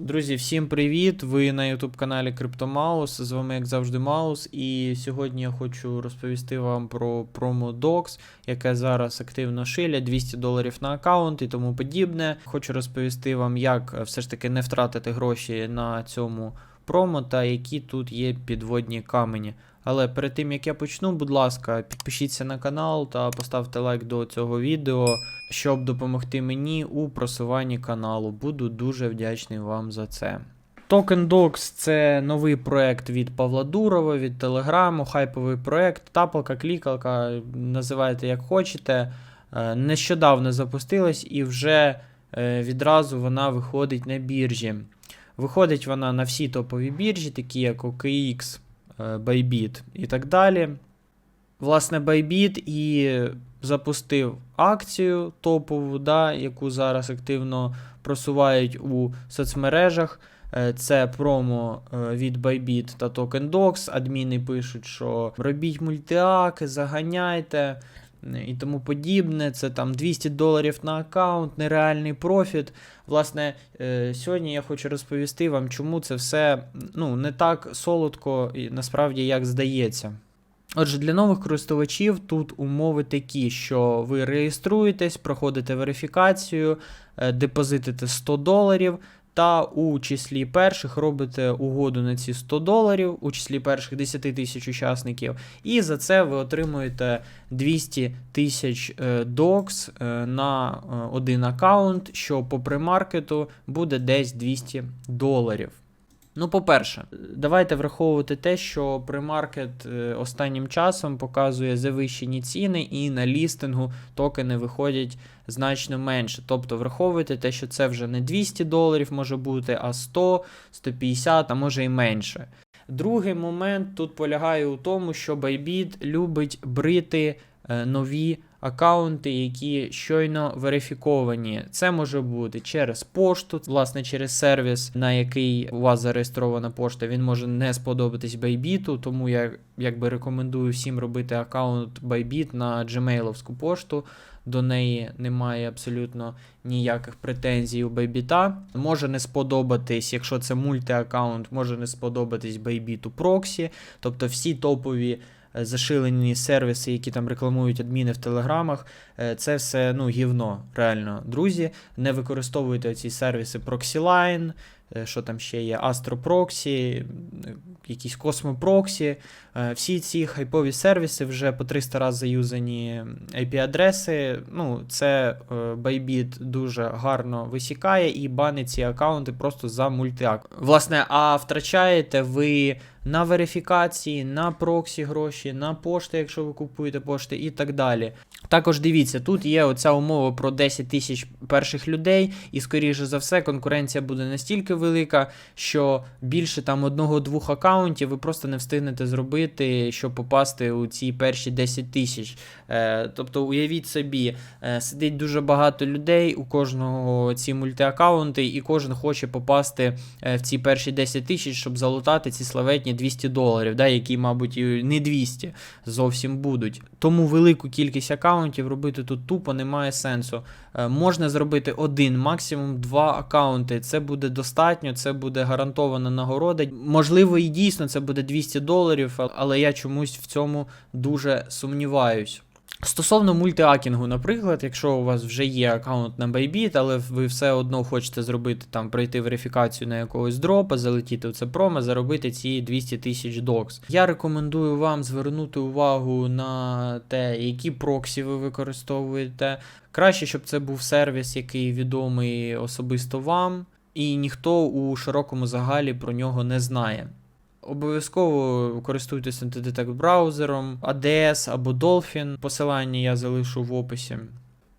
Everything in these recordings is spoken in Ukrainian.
Друзі, всім привіт! Ви на YouTube каналі CryptoMaus. З вами, як завжди, Маус. І сьогодні я хочу розповісти вам про промо Docs, яке зараз активно шиля 200 доларів на аккаунт і тому подібне. Хочу розповісти вам, як е, все ж таки не втратити гроші на цьому промо та які тут є підводні камені. Але перед тим як я почну, будь ласка, підпишіться на канал та поставте лайк до цього відео, щоб допомогти мені у просуванні каналу. Буду дуже вдячний вам за це. Token Docs це новий проект від Павла Дурова, від Телеграму, хайповий проект, тапалка, клікалка, називайте як хочете. Е, Нещодавно запустилась і вже е, відразу вона виходить на біржі. Виходить вона на всі топові біржі, такі як OKX, Bybit і так далі. Власне, Bybit і запустив акцію топову, да, яку зараз активно просувають у соцмережах. Е, Це промо е, від Bybit та TokenDocs. Адміни пишуть, що робіть мультиаки, заганяйте е, і тому подібне. Це там 200 доларів на аккаунт, нереальний профіт. Власне, е, сьогодні я хочу розповісти вам, чому це все ну, не так солодко і насправді як здається. Отже, для нових користувачів тут умови такі, що ви реєструєтесь, проходите верифікацію, е, депозитите 100 доларів. Та у числі перших робите угоду на ці 100 доларів, у числі перших 10 тисяч учасників, і за це ви отримуєте 200 тисяч е, докс е, на е, один аккаунт, що по примаркету буде десь 200 доларів. Ну, по-перше, давайте враховувати те, що премаркет е, останнім часом показує завищені ціни, і на лістингу токени виходять значно менше. Тобто враховуйте те, що це вже не 200 доларів може бути, а 100, 150, а може і менше. Другий момент тут полягає у тому, що Bybit любить брити е, нові аккаунти, які щойно верифіковані. Це може бути через пошту, власне, через сервіс, на який у вас зареєстрована пошта. Він може не сподобатись Bybit, тому я якби рекомендую всім робити аккаунт Bybit на gmailовську пошту. До неї немає абсолютно ніяких претензій у Bybit. Може не сподобатись, якщо це мультиаккаунт, може не сподобатись Bybit проксі, тобто всі топові зашилені сервіси, які там рекламують адміни в телеграмах, е, це все ну, гівно, реально. Друзі, не використовуйте ці сервіси ProxyLine, е, що там ще є, AstroProxy, е, якісь. Е, Всі ці хайпові сервіси вже по 300 разів заюзані IP-адреси. Ну, це е, Bybit дуже гарно висікає і банить ці аккаунти просто за мультиак. Власне, а втрачаєте ви на верифікації, на проксі гроші, на пошти, якщо ви купуєте пошти, і так далі. Також дивіться, тут є оця умова про 10 тисяч перших людей, і скоріше за все, конкуренція буде настільки велика, що більше там одного-двох аккаунтів ви просто не встигнете зробити, щоб попасти у ці перші 10 тисяч. Е, тобто, уявіть собі, е, сидить дуже багато людей, у кожного ці мультиаккаунти, і кожен хоче попасти е, в ці перші 10 тисяч, щоб залутати ці славетні 200 доларів, да, які, мабуть, не 200 зовсім будуть. Тому велику кількість аккаунтів робити тут тупо немає сенсу. Е, Можна зробити один, максимум два аккаунти. Це буде достатньо, це буде гарантована нагорода. Можливо, і дійсно це буде 200 доларів, але я чомусь в цьому дуже сумніваюсь. Стосовно мультиакінгу, наприклад, якщо у вас вже є аккаунт на Bybit, але ви все одно хочете зробити там, пройти верифікацію на якогось дропа, залетіти в це промо, заробити ці 200 тисяч докс. Я рекомендую вам звернути увагу на те, які проксі ви використовуєте. Краще, щоб це був сервіс, який відомий особисто вам, і ніхто у широкому загалі про нього не знає. Обов'язково користуйтесь антидетект браузером, ADS або Dolphin. Посилання я залишу в описі.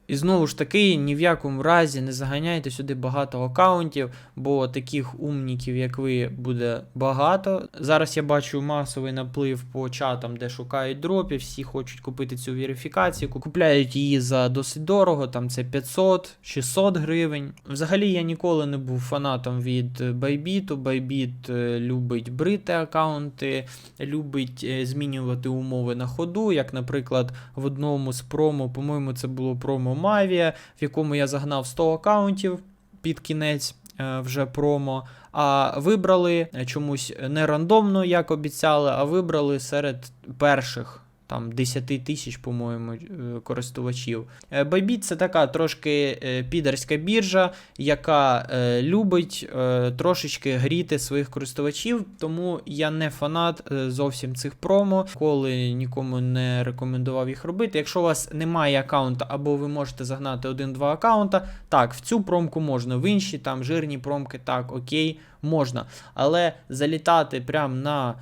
І знову ж таки, ні в якому разі не заганяйте сюди багато аккаунтів, бо таких умніків, як ви, буде багато. Зараз я бачу масовий наплив по чатам, де шукають дропів, всі хочуть купити цю верифікацію, купляють її за досить дорого, там це 500-600 гривень. Взагалі я ніколи не був фанатом від Bybit. Bybit е, любить брити аккаунти, любить е, змінювати умови на ходу, як, наприклад, в одному з промо, по-моєму, це було промо Mavia, в якому я загнав 100 аккаунтів під кінець е, вже промо, а вибрали е, чомусь не рандомно, як обіцяли, а вибрали серед перших. Там 10 тисяч, по-моєму, е, користувачів. Е, Bybit це така трошки е, підерська біржа, яка любить трошечки гріти своїх користувачів, тому я не фанат зовсім цих промо, коли нікому не рекомендував їх робити. Якщо у вас немає аккаунта, або ви можете загнати один-два аккаунта, так, в цю промку можна, в інші там жирні промки, так, окей, можна. Але залітати прямо на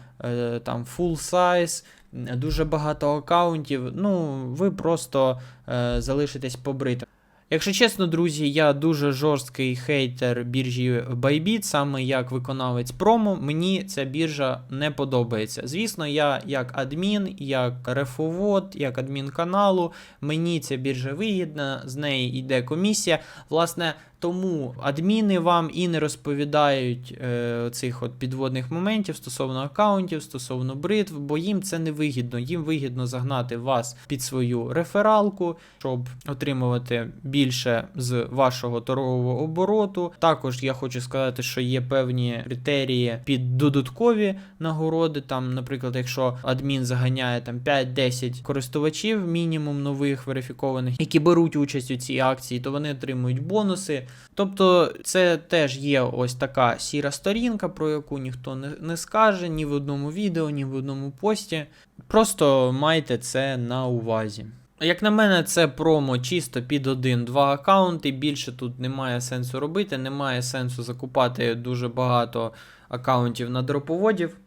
там full size, дуже багато аккаунтів, ну, ви просто е, залишитесь побритим. Якщо чесно, друзі, я дуже жорсткий хейтер біржі Bybit, саме як виконавець промо, мені ця біржа не подобається. Звісно, я як адмін, як рефовод, як адмін каналу, мені ця біржа вигідна, з неї йде комісія. Власне, тому адміни вам і не розповідають е, цих от підводних моментів стосовно аккаунтів, стосовно бритв, бо їм це не вигідно. Їм вигідно загнати вас під свою рефералку, щоб отримувати більше з вашого торгового обороту. Також я хочу сказати, що є певні критерії під додаткові нагороди. Там, наприклад, якщо адмін заганяє там 5-10 користувачів, мінімум нових верифікованих, які беруть участь у цій акції, то вони отримують бонуси. Тобто, це теж є ось така сіра сторінка, про яку ніхто не, не скаже ні в одному відео, ні в одному пості. Просто майте це на увазі. Як на мене, це промо чисто під один-два аккаунти. Більше тут немає сенсу робити, немає сенсу закупати дуже багато аккаунтів на дроповодів.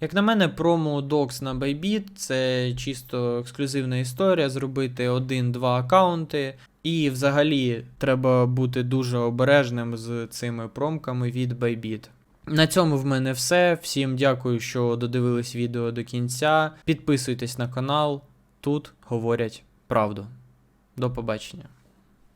Як на мене, промо Docs на Bybit це чисто ексклюзивна історія, зробити один-два аккаунти. І взагалі треба бути дуже обережним з цими промками від Bybit. На цьому в мене все. Всім дякую, що додивились відео до кінця. Підписуйтесь на канал. Тут говорять правду. До побачення.